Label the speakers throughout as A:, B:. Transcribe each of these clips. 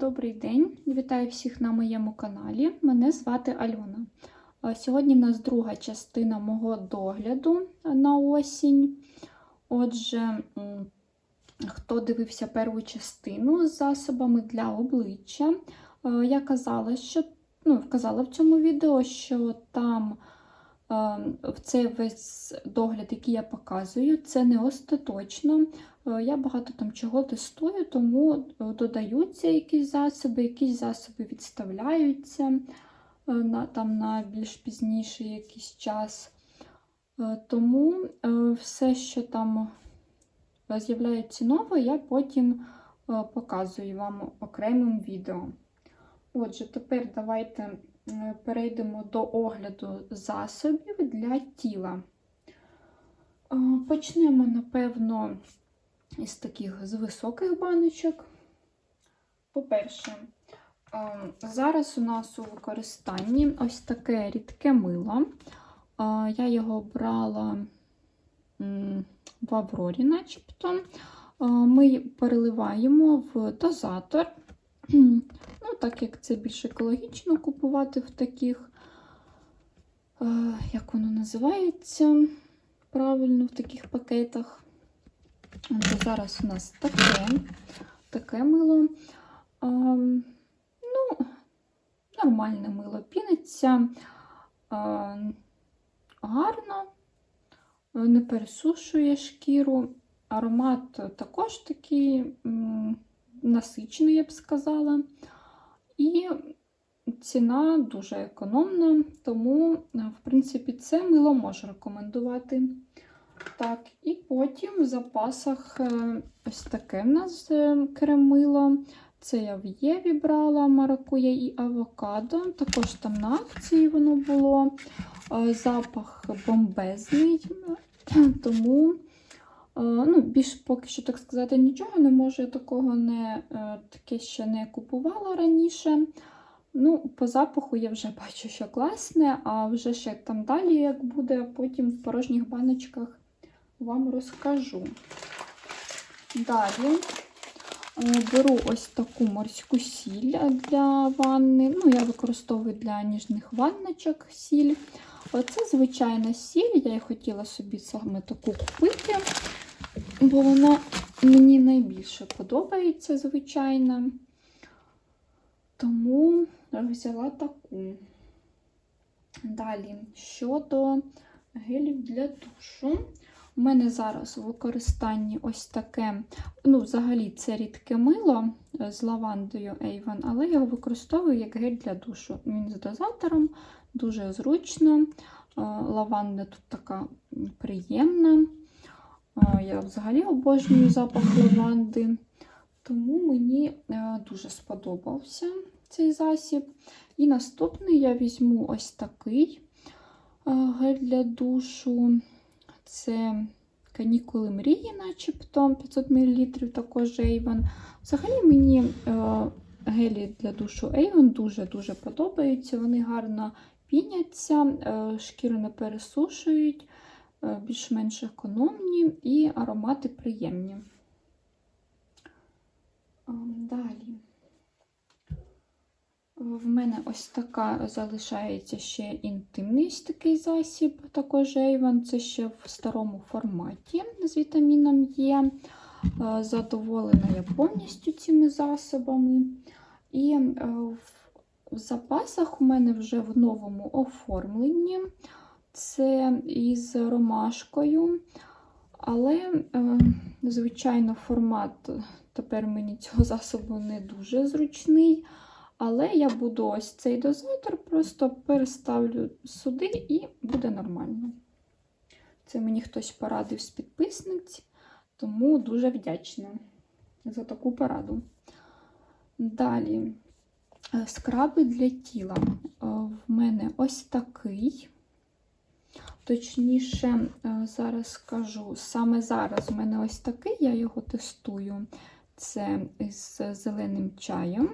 A: добрий день! Вітаю всіх на моєму каналі. Мене звати Альона. Сьогодні в нас друга частина мого догляду на осінь. Отже, хто дивився першу частину з засобами для обличчя, е, я казала, що ну, вказала в цьому відео, що там е, в цей весь догляд, який я показую, це не остаточно. Е, Я багато там чого тестую, тому е, додаються якісь засоби, якісь засоби відставляються е, на, там, на більш пізніший якийсь час. Тому все, що там з'являється нове, я потім показую вам окремим відео. Отже, тепер давайте перейдемо до огляду засобів для тіла. Е, Почнемо, напевно, із таких з високих баночок. По-перше, е, зараз у нас у використанні ось таке рідке мило. Е, Я його брала в Аврорі, начебто. Е, Ми переливаємо в дозатор. Ну, так як це більш екологічно купувати в таких, е, як воно називається правильно, в таких пакетах. Отже, зараз у нас таке, таке мило. А, ну, нормальне мило піниться а, гарно, не пересушує шкіру. Аромат також такий насичений, я б сказала. І ціна дуже економна, тому, в принципі, це мило можу рекомендувати. Так, і потім в запасах е, ось таке в нас е, кремило. Це я в Єві брала маракуя і авокадо. Також там на акції воно було. Е, Запах бомбезний, тому е, ну, більш поки що, так сказати, нічого не можу. Я такого не, е, таке ще не купувала раніше. Ну, По запаху я вже бачу, що класне, а вже ще там далі, як буде, потім в порожніх баночках вам розкажу. Далі е, беру ось таку морську сіль для ванни. Ну, я використовую для ніжних ванночок сіль. Це звичайна сіль, я і хотіла собі саме таку купити, бо вона мені найбільше подобається, звичайно. Тому взяла таку. Далі, щодо гелів для душу. У мене зараз у використанні ось таке, ну, взагалі, це рідке мило з лавандою Avon, але я його використовую як гель для душу. Він з дозатором, дуже зручно. Лаванда тут така приємна. Я взагалі обожнюю запах лаванди, тому мені дуже сподобався цей засіб. І наступний я візьму ось такий гель для душу. Це канікули мрії, начебто 500 мл, також Avon. Взагалі мені гелі для душу Avon дуже-дуже подобаються. Вони гарно піняться, шкіру не пересушують, більш-менш економні і аромати приємні. Далі. В мене ось така залишається ще інтимний такий засіб, також Avon. Це ще в старому форматі з вітаміном Е. Задоволена я повністю цими засобами. І в запасах у мене вже в новому оформленні. Це із ромашкою. Але, звичайно, формат тепер мені цього засобу не дуже зручний. Але я буду ось цей дозатор, просто переставлю сюди і буде нормально. Це мені хтось порадив з підписниць, тому дуже вдячна за таку пораду. Далі скраби для тіла. В мене ось такий. Точніше, зараз скажу, саме зараз у мене ось такий, я його тестую. Це з зеленим чаєм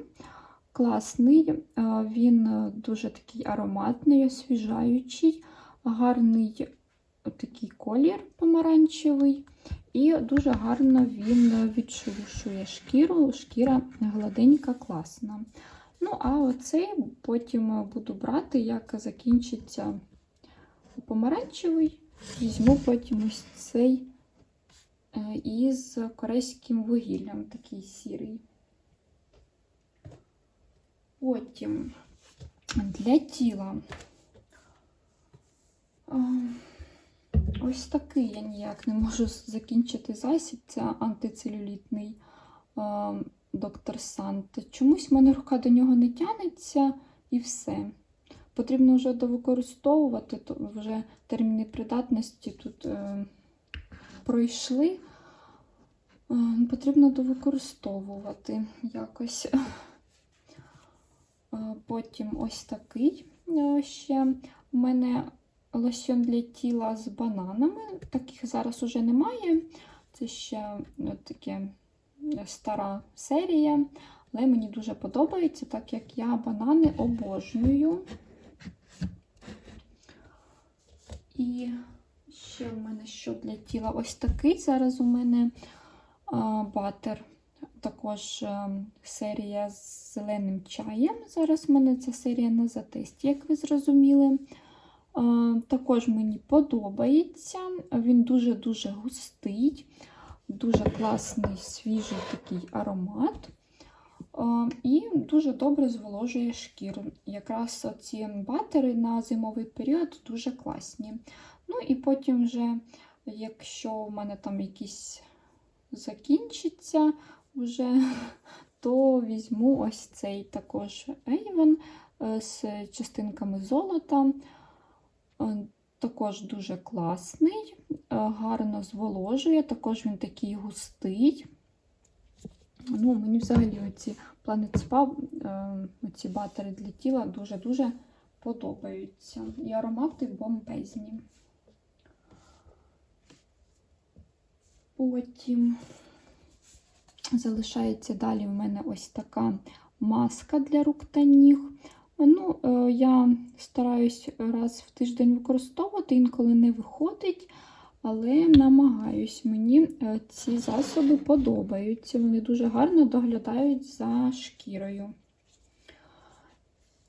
A: класний, він дуже такий ароматний, освіжаючий, гарний такий колір помаранчевий. І дуже гарно він відшелушує шкіру, шкіра гладенька, класна. Ну, а оцей потім буду брати, як закінчиться помаранчевий. Візьму потім ось цей е, із корейським вугіллям, такий сірий. Потім для тіла. Ось такий я ніяк не можу закінчити засіб. Це антицелюлітний доктор Сант. Чомусь в мене рука до нього не тянеться і все. Потрібно вже довикористовувати, то вже терміни придатності тут е, пройшли. Е, потрібно довикористовувати якось. Е, Потім ось такий е, ще у мене лосьон для тіла з бананами. Таких зараз уже немає. Це ще е, таке стара серія, але мені дуже подобається, так як я банани обожнюю. І ще в мене що для тіла ось такий. Зараз у мене а, батер. Також а, серія з зеленим чаєм. Зараз в мене ця серія на затесті, як ви зрозуміли. А, також мені подобається. Він дуже-дуже густий, дуже класний, свіжий такий аромат. А, І дуже добре зволожує шкіру. Якраз ці батери на зимовий період дуже класні. Ну і потім, вже, якщо в мене там якісь закінчиться, вже, то візьму ось цей також Avon е, з частинками золота. Е, Також дуже класний, е, гарно зволожує, також він такий густий. Ну, Мені взагалі оці Planet Spa, е, оці батари для тіла дуже-дуже подобаються. І аромати бомбезні. Потім залишається далі в мене ось така маска для рук та ніг. Ну, е, Я стараюсь раз в тиждень використовувати, інколи не виходить, але намагаюсь. Мені е, ці засоби подобаються. Вони дуже гарно доглядають за шкірою.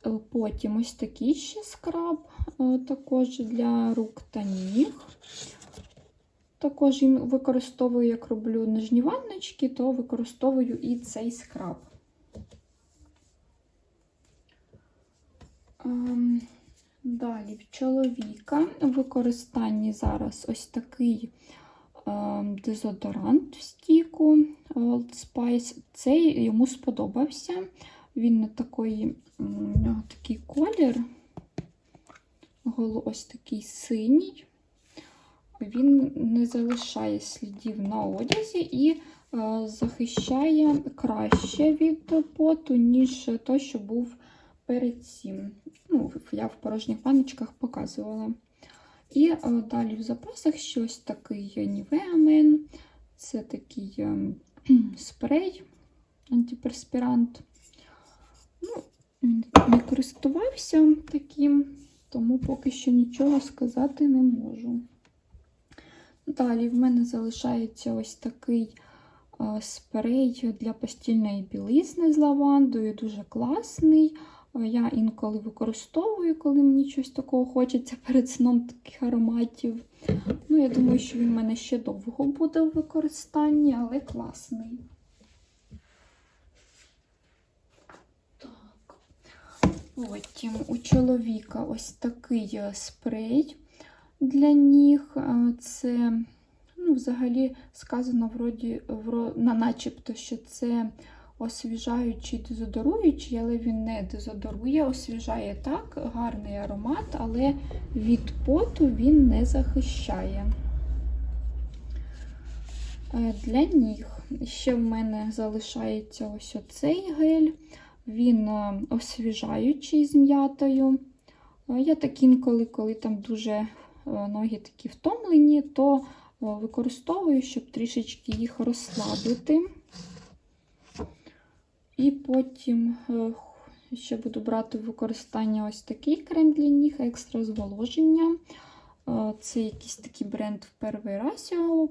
A: Е, Потім ось такий ще скраб, е, також для рук та ніг. Також їм використовую, як роблю нижні ванночки, то використовую і цей скраб. Далі в чоловіка в використанні зараз ось такий ем, дезодорант в стіку Old Spice. Цей йому сподобався. Він не такий, нього такий колір, ось такий синій. Він не залишає слідів на одязі і е, захищає краще від поту, ніж той, що був перед цим. Ну, Я в порожніх баночках показувала. І е, далі в запасах щось такий Men. Це такий е, спрей, антиперспірант. Ну, Не користувався таким, тому поки що нічого сказати не можу. Далі в мене залишається ось такий е, спрей для постільної білизни з лавандою, дуже класний. Е, Я інколи використовую, коли мені щось такого хочеться перед сном таких ароматів. Ну, Я думаю, що він в мене ще довго буде в використанні, але класний. Так. Потім у чоловіка ось такий е, спрей для ніг. Е, Це, ну, взагалі, сказано вроді, вро, на начебто, що це освіжаючий, дезодоруючий, але він не дезодорує, освіжає так, гарний аромат, але від поту він не захищає. Е, Для ніг ще в мене залишається ось оцей гель. Він е, освіжаючий з м'ятою. Е, Я так інколи, коли там дуже ноги такі втомлені, то використовую, щоб трішечки їх розслабити. І потім ще буду брати в використання ось такий крем для ніг, екстра зволоження. Е, Це якийсь такий бренд в перший раз його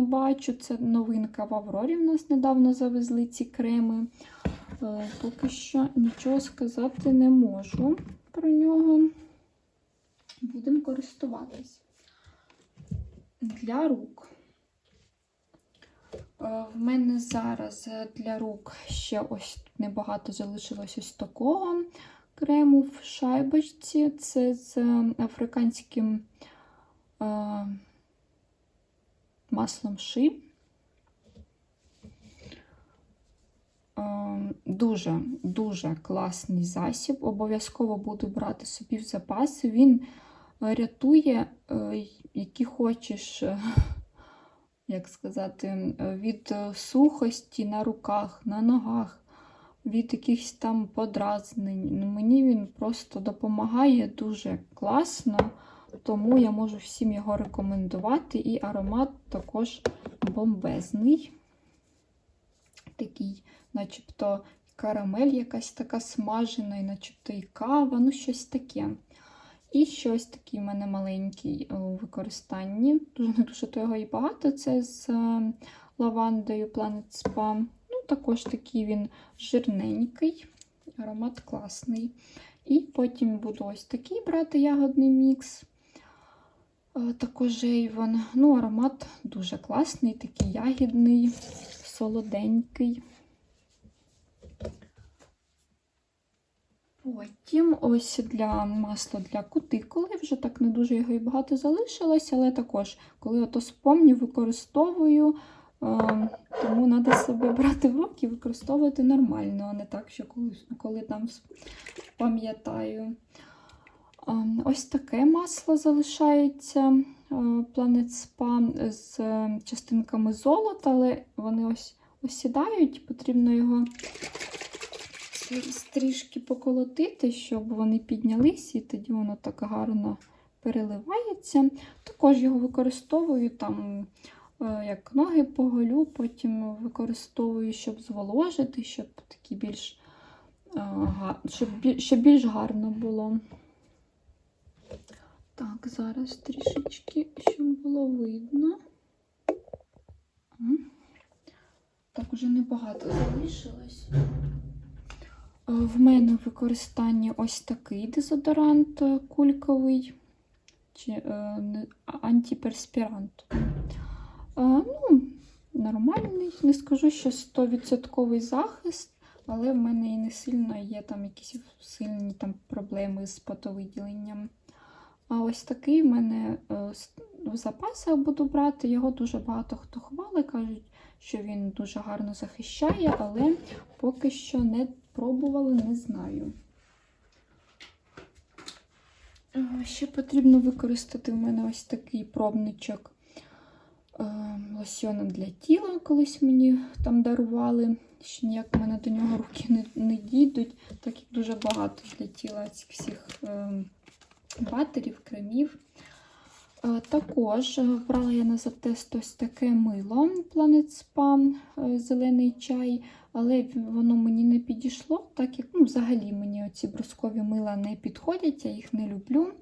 A: бачу. Це новинка в Аврорі. В нас недавно завезли ці креми. Е, Поки що нічого сказати не можу про нього. Будемо користуватись. Для рук. Е, В мене зараз е, для рук ще ось небагато залишилось ось такого крему в шайбочці. Це з е, африканським е, маслом ши. Е, Дуже дуже класний засіб. Обов'язково буду брати собі в запаси. Він рятує, які хочеш, як сказати, від е, сухості на руках, на ногах, від якихось там подразнень. Ну, Мені він просто допомагає дуже класно, тому я можу всім його рекомендувати. І аромат також бомбезний. Такий, начебто, карамель якась така смажена, і начебто і кава, ну щось таке. І щось такий в мене маленький у використанні. Дуже не дуже то його і багато. Це з е, лавандою Planet Spa. Ну, також такий він жирненький, аромат класний. І потім буду ось такий брати ягодний мікс. Е, Також Avon. Ну, аромат дуже класний, такий ягідний, солоденький. Потім ось для масла для кутикули, вже так не дуже його і багато залишилось, але також, коли ото спомню, використовую, е, тому треба себе брати в руки і використовувати нормально, а не так, що коли, коли там пам'ятаю. Е, Ось таке масло залишається е, Planet Spa з частинками золота, але вони ось осідають, потрібно його трішки поколотити, щоб вони піднялись, і тоді воно так гарно переливається. Також його використовую там, е, як ноги поголю, потім використовую, щоб зволожити, щоб такі більш, е, щоб, щоб більш гарно було. Так, зараз трішечки, щоб було видно. Так, уже небагато залишилось. Е, В мене в використанні ось такий дезодорант кульковий чи е, антиперспірант. Е, ну, нормальний, не скажу, що 100% захист, але в мене і не сильно є там якісь сильні там проблеми з потовиділенням. А ось такий в мене е, в запасах буду брати. Його дуже багато хто хвалить, кажуть, що він дуже гарно захищає, але поки що не пробувала, не знаю. Е, Ще потрібно використати в мене ось такий пробничок е, лосьона для тіла. Колись мені там дарували. Ще ніяк в мене до нього руки не, не дійдуть, так як дуже багато для тіла цих всіх е, батерів, кремів. Також брала я на затест ось таке мило Planet Spa, зелений чай, але воно мені не підійшло, так як ну, взагалі мені оці брускові мила не підходять, я їх не люблю.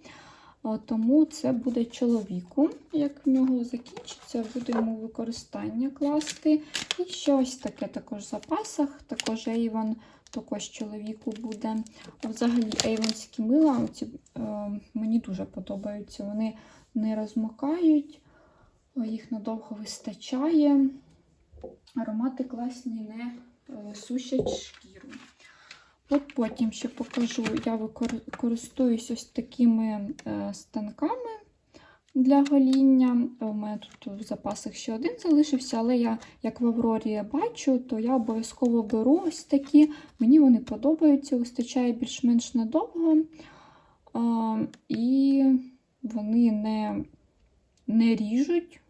A: Тому це буде чоловіку. Як в нього закінчиться, буду йому використання класти. І ще ось таке також в запасах, також Avon, також чоловіку буде. Взагалі, ейвонські мила оці, е, мені дуже подобаються. Вони не розмокають, їх надовго вистачає. Аромати класні, не сушать шкіру. От потім ще покажу, я викор- користуюсь ось такими е, станками для гоління. У мене тут в запасах ще один залишився, але я, як в Аврорі бачу, то я обов'язково беру ось такі. Мені вони подобаються, вистачає більш-менш надовго. І вони не, не ріжуть,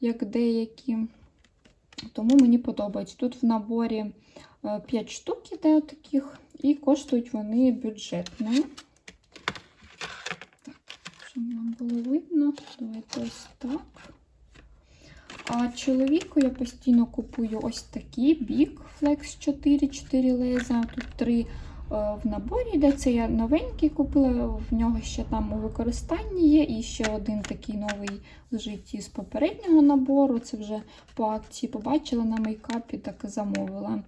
A: як деякі. Тому мені подобається. Тут в наборі 5 штук іде таких, і коштують вони бюджетно. Так, щоб вам було видно, давайте ось так. А чоловіку я постійно купую ось такі бік Flex 4, 4 леза. Тут три в наборі йде. Це я новенький купила, в нього ще там у використанні є. І ще один такий новий лежить із попереднього набору. Це вже по акції побачила на мейкапі, так і замовила.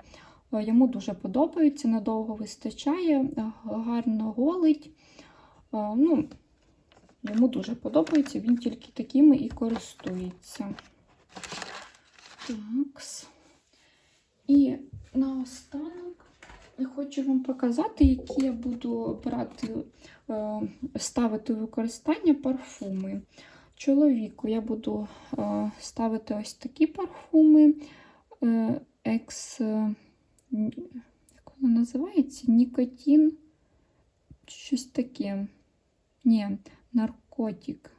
A: Е, Йому дуже подобається, надовго вистачає, е, гарно голить. Е, Ну, Йому дуже подобається, він тільки такими і користується. Такс. І наостанок я хочу вам показати, які я буду брати, е, ставити у використання парфуми. Чоловіку я буду е, ставити ось такі парфуми. Екс, як воно називається? Нікотін. Щось таке. Ні, наркотик.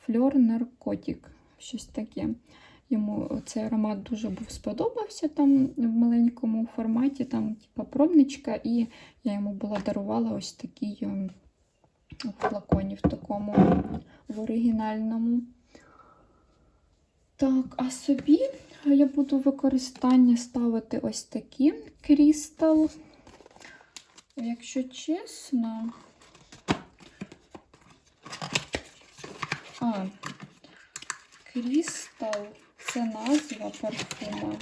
A: Фльор наркотик. Щось таке. Йому цей аромат дуже був сподобався там в маленькому форматі, там, типа пробничка, і я йому була дарувала ось такий ем, флаконі в такому в оригінальному. Так, а собі я буду використання ставити ось такі крістал. Якщо чесно. А, Крістал це назва парфума.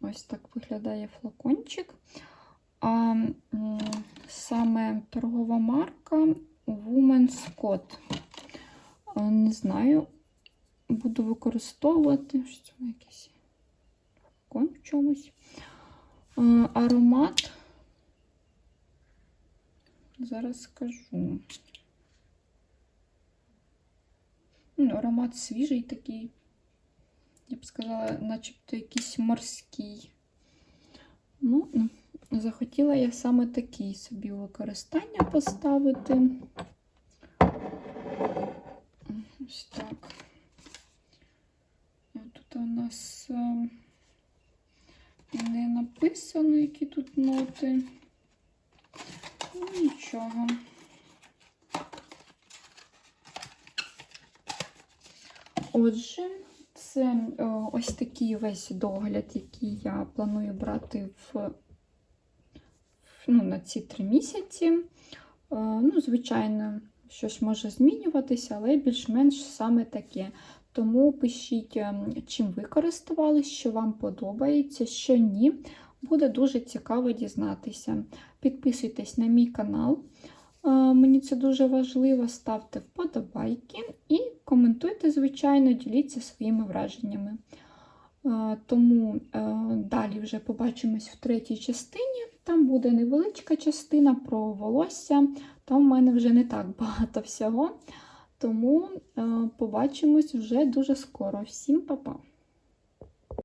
A: Ось так виглядає флакончик. А саме торгова марка Women's Code. Не знаю, буду використовувати що це якийсь флакон в чомусь. Аромат. Зараз скажу. Ну, аромат свіжий такий. Я б сказала, начебто якийсь морський. Ну, захотіла я саме такий собі використання поставити. Ось так. Тут у нас е, не написано, які тут ноти. Ну, нічого. Отже, це е, ось такий весь догляд, який я планую брати в, ну, на ці три місяці. Е, Ну, звичайно, щось може змінюватися, але більш-менш саме таке. Тому пишіть, ем, чим ви користувалися, що вам подобається, що ні. Буде дуже цікаво дізнатися. Підписуйтесь на мій канал. Е, Мені це дуже важливо. Ставте вподобайки і коментуйте, звичайно, діліться своїми враженнями. Е, Тому е, далі вже побачимось в третій частині. Там буде невеличка частина про волосся. Там в мене вже не так багато всього. Тому побачимось вже дуже скоро. Всім па-па!